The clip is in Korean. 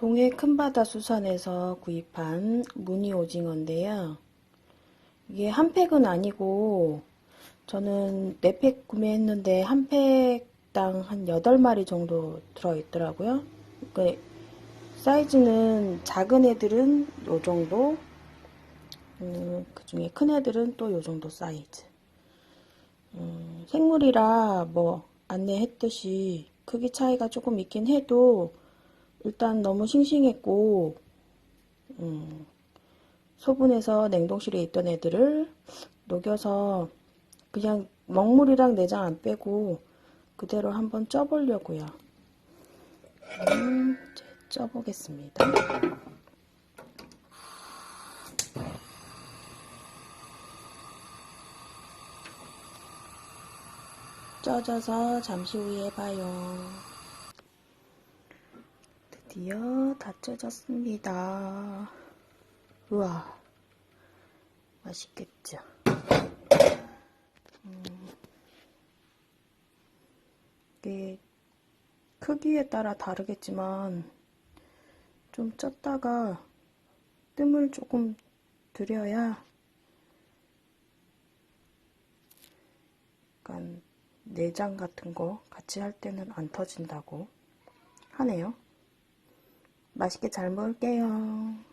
동해 큰바다 수산에서 구입한 무늬 오징어인데요. 이게 한 팩은 아니고 저는 네팩 구매했는데 한 팩당 한 8마리 정도 들어있더라고요. 그 사이즈는 작은 애들은 요 정도, 음, 그 중에 큰 애들은 또 요 정도 사이즈. 음, 생물이라 뭐 안내했듯이 크기 차이가 조금 있긴 해도 일단 너무 싱싱했고 음, 소분해서 냉동실에 있던 애들을 녹여서 그냥 먹물이랑 내장 안 빼고 그대로 한번 쪄보려고요. 음, 쪄보겠습니다. 쪄져서 잠시 후에 봐요. 드디어 다 쪄졌습니다. 우와, 맛있겠죠? 음, 이게 크기에 따라 다르겠지만 좀 쪘다가 뜸을 조금 들여야 약간 내장 같은 거 같이 할 때는 안 터진다고 하네요. 맛있게 잘 먹을게요.